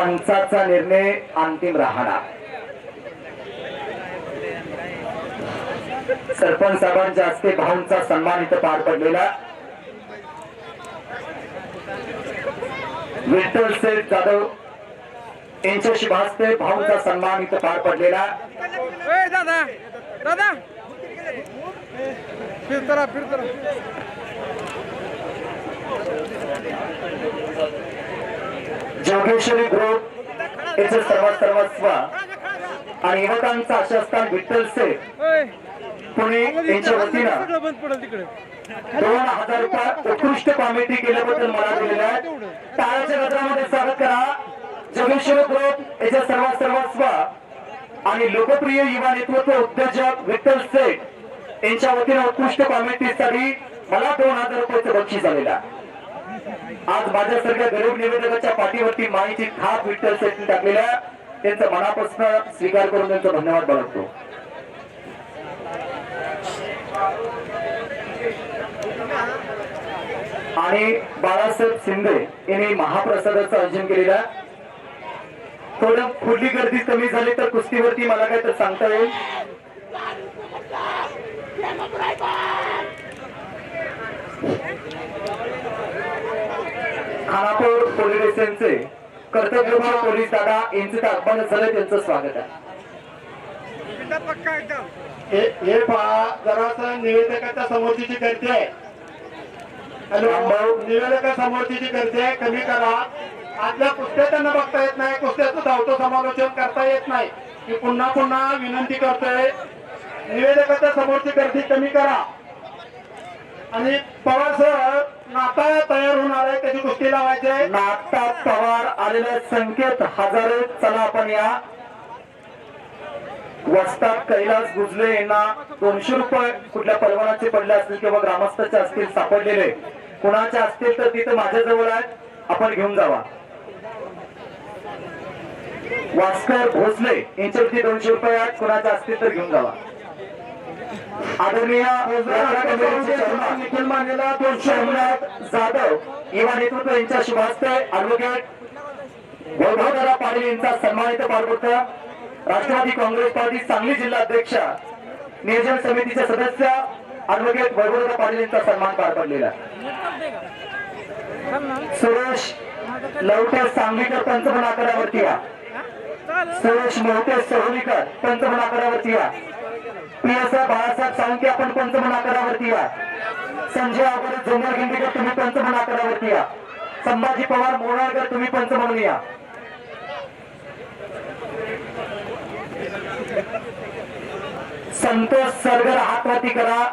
पंचाचा निर्णय अंतिम राहणार. सरपंच साहेबांच्या हस्ते भाऊंचा सन्मान इथं पार पडलेला. विठ्ठल सेठ जाधव यांच्या शुभास्ते भाऊंचा सन्मान इथं पार पडलेला. दादा दादा. फिरतरा फिरतरा जोगेश्वरी ग्रुप याचे सर्व सर्वस्व आणि युवकांचा आशास्थान विठ्ठल सेठ. पुणे यांच्या वतीनं दोन हजार रुपये उत्कृष्ट कॉमेडी केल्याबद्दल मला दिलेल्या आहेत टाळ्याच्या गजरामध्ये स्वागत करा. जोगेश्वर ग्रुप याचे सर्व सर्वस्व आणि लोकप्रिय युवा नेतृत्व उद्योजक विठ्ठल सेठ यांच्या वतीनं उत्कृष्ट कॉमेडीसाठी मला दोन हजार रुपयाचं बक्षीस आलेला आज माझ्यासारख्या गरीब निवेदकाच्या पाठीवरती माईची थाप विठ्ठल सेठने टाकलेल्या त्यांचा मनापासून स्वीकार करून त्यांचा धन्यवाद बाळगतो. आणि बाळासाहेब शिंदे यांनी महाप्रसादाचं आयोजन केलेलं आहे. थोडं खुली गर्दी कमी झाली तर कुस्तीवरती मला काय तर सांगता येईल? पोलीस स्टेशनचे कर्तव्यभार पोलीस दादा यांचे आगमन झालं त्यांचं स्वागत आहे. हे पहा जरासं निवेदकाच्या समोरची गर्दी आहे. हॅलो निवेदका समोरची गर्दी आहे कमी करा. आजल्या कुस्त्या त्यांना बघता येत नाही कुस्त्याचं धावतो समालोचन करता येत नाही. मी पुन्हा पुन्हा विनंती करतोय निवेदकाच्या समोरची गर्दी कमी करा. आणि पवार सर लावायची पवार आलेले संकेत हजारे चला आपण या. वस्तात कैलास गुजले यांना दोनशे रुपये कुठल्या पलवानाचे पडले असतील किंवा ग्रामस्थाचे असतील सापडलेले. कुणाचे असतील तर तिथं माझ्या जवळ आहेत. आपण घेऊन जावा. वास्कर भोसले यांच्यावरती दोनशे रुपये आहेत. कुणाचे असतील तर घेऊन जावा. आदरणीय निखिल मानेला तो सोमनाथ जाधव युवा नेतृत्व यांच्या शुभास्ते ऍडव्होकेट वैभवदादा पाटील यांचा सन्मानित पार पडतं राष्ट्रवादी काँग्रेस पार्टी सांगली जिल्हा अध्यक्ष नियोजन समितीचे सदस्य ऍडव्होकेट वैभवदादा पाटील यांचा सन्मान पार पडलेला सुरेश लवटे सांगलीकर पंचमन आकारावरती या. सुरेश मोहते सोहलीकर पंचमन आकारावरती या. पीएसआय बाळासाहेब साळुंके आपण पंचमन आकारावरती या. संजय आगोरे जोमर गिंडीकर तुम्ही पंचमन आकारावरती या. संभाजी पवार मोराळकर तुम्ही पंचमन या. संतोष सरगर हातवरती करा.